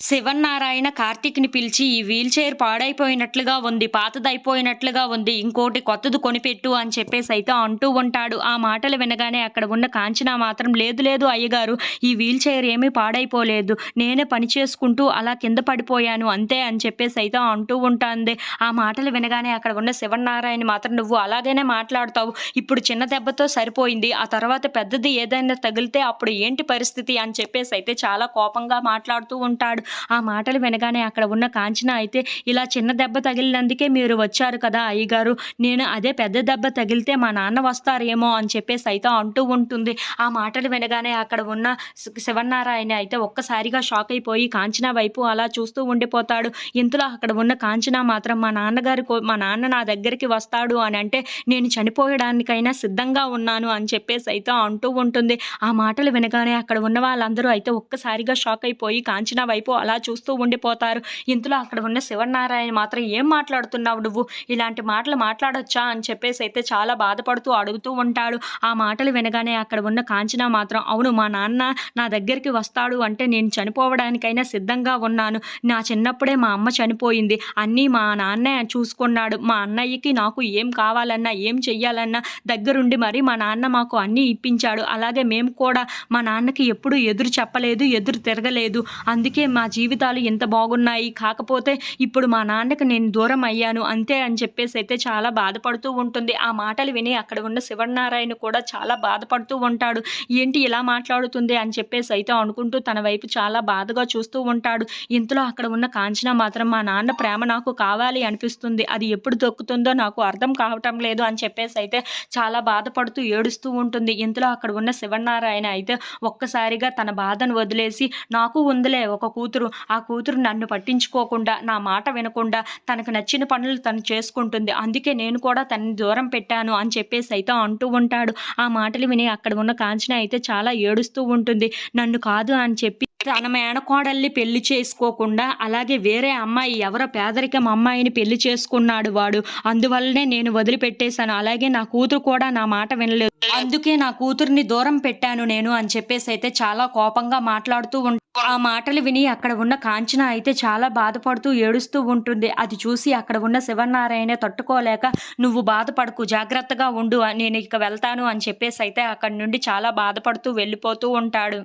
శివన్నారాయణ కార్తీక్‌ని పిలిచి "ఈ wheel chair పాడైపోయినట్లుగా ఉంది. పాతదైపోయినట్లుగా ఉంది. ఇంకోటి కొత్తది కొనిపెట్టు" అని చెప్పేసి అయితే అంటూ ఉంటాడు. ఆ మాటలు వినగానే అక్కడ ఉన్న కాంచన మాత్రం "లేదు లేదు అయ్యగారు ఈ వీల్ చైర్ ఏమీ పాడైపోలేదు. నేనే పని చేసుకుంటూ అలా కింద పడిపోయాను అంతే" అని చెప్పేసి అయితే అంటూ ఉంటుంది ఆ మాటలు వినగానే అక్కడ ఉన్న శివన్నారాయణ మాత్రం "నువ్వు అలాగనే మాట్లాడతావు. ఇప్పుడు చిన్న దెబ్బతో సరిపోయింది. ఆ తర్వాత పెద్దది ఏదైనా తగిలితే అప్పుడు ఏంటి పరిస్థితి" అని చెప్పేసి అయితే చాలా కోపంగా మాట్లాడుతూ ఉంటాడు. ఆ మాటలు వినగానే అక్కడ ఉన్న కాంచన అయితే ఇలా చిన్న దెబ్బ తగిలినందుకే మీరు వచ్చారు కదా అయ్యగారు. నేను అదే పెద్ద దెబ్బ తగిలితే మా నాన్న వస్తారేమో అని చెప్పేసి అయితే అంటూ ఉంటుంది. ఆ మాటలు వినగానే అక్కడ ఉన్న శివన్నారాయణ అయితే ఒక్కసారిగా షాక్ అయిపోయి కాంచన వైపు అలా చూస్తూ ఉండిపోతాడు. ఇంతలో అక్కడ ఉన్న కాంచన మాత్రం మా నాన్నగారు మా నాన్న నా దగ్గరికి వస్తాడు అని అంటే నేను చనిపోయడానికైనా సిద్ధంగా ఉన్నాను అని చెప్పేసి అయితే అంటూ ఉంటుంది. ఆ మాటలు వినగానే అక్కడ ఉన్న వాళ్ళందరూ అయితే ఒక్కసారిగా షాక్ అయిపోయి కాంచన వైపు అలా చూస్తూ ఉండిపోతారు. ఇంతలో అక్కడ ఉన్న శివన్నారాయణ మాత్రం "ఏం మాట్లాడుతున్నావు నువ్వు? ఇలాంటి మాటలు మాట్లాడొచ్చా?" అని చెప్పేసి అయితే చాలా బాధపడుతూ అడుగుతూ ఉంటాడు. ఆ మాటలు వినగానే అక్కడ ఉన్న కాంచన మాత్రం "అవును మా నాన్న నా దగ్గరికి వస్తాడు అంటే నేను చనిపోవడానికైనా సిద్ధంగా ఉన్నాను. నా చిన్నప్పుడే మా అమ్మ చనిపోయింది. అన్నీ మా నాన్నే చూసుకున్నాడు. మా అన్నయ్యకి నాకు ఏం కావాలన్నా, ఏం చెయ్యాలన్నా దగ్గరుండి మరి మా నాన్న మాకు అన్నీ ఇప్పించాడు. అలాగే మేము కూడా మా నాన్నకి ఎప్పుడూ ఎదురు చెప్పలేదు, ఎదురు తిరగలేదు. అందుకే మా జీవితాలు ఇంత బాగున్నాయి. కాకపోతే ఇప్పుడు మా నాన్నకి నేను దూరం అయ్యాను అంతే" అని చెప్పేసి అయితే చాలా బాధపడుతూ ఉంటుంది. ఆ మాటలు విని అక్కడ ఉన్న శివన్నారాయణ కూడా చాలా బాధపడుతూ ఉంటాడు. ఏంటి ఇలా మాట్లాడుతుంది అని చెప్పేసి అయితే అనుకుంటూ తన వైపు చాలా బాధగా చూస్తూ ఉంటాడు. ఇంతలో అక్కడ ఉన్న కాంచన మాత్రం "మా నాన్న ప్రేమ నాకు కావాలి అనిపిస్తుంది. అది ఎప్పుడు దొక్కుతుందో నాకు అర్థం కావటం లేదు" అని చెప్పేసి అయితే చాలా బాధపడుతూ ఏడుస్తూ ఉంటుంది. ఇంతలో అక్కడ ఉన్న శివన్నారాయణ అయితే ఒక్కసారిగా తన బాధను వదిలేసి "నాకు ఉందిలే ఒక కూతురు. ఆ కూతురు నన్ను పట్టించుకోకుండా, నా మాట వినకుండా తనకు నచ్చిన పనులు తను చేసుకుంటుంది. అందుకే నేను కూడా తనని దూరం పెట్టాను" అని చెప్పేసి అయితే అంటూ ఉంటాడు. ఆ మాటలు విని అక్కడ ఉన్న కాంచన అయితే చాలా ఏడుస్తూ ఉంటుంది. "నన్ను కాదు అని చెప్పి తన మేనకోడల్ని పెళ్ళి చేసుకోకుండా అలాగే వేరే అమ్మాయి ఎవరో పేదరికం అమ్మాయిని పెళ్ళి చేసుకున్నాడు వాడు. అందువల్లనే నేను వదిలిపెట్టేశాను. అలాగే నా కూతురు కూడా నా మాట వినలేదు. అందుకే నా కూతురిని దూరం పెట్టాను నేను" అని చెప్పేసి అయితే చాలా కోపంగా మాట్లాడుతూ ఉంటాను ఆ మాటలు విని అక్కడ ఉన్న కాంచన అయితే చాలా బాధపడుతూ ఏడుస్తూ ఉంటుంది. అది చూసి అక్కడ ఉన్న శివనారాయణ తట్టుకోలేక "నువ్వు బాధపడకు జాగ్రత్తగా ఉండు. నేను ఇక వెళ్తాను" అని చెప్పేసి అయితే అక్కడి నుండి చాలా బాధపడుతూ వెళ్ళిపోతూ ఉంటాడు.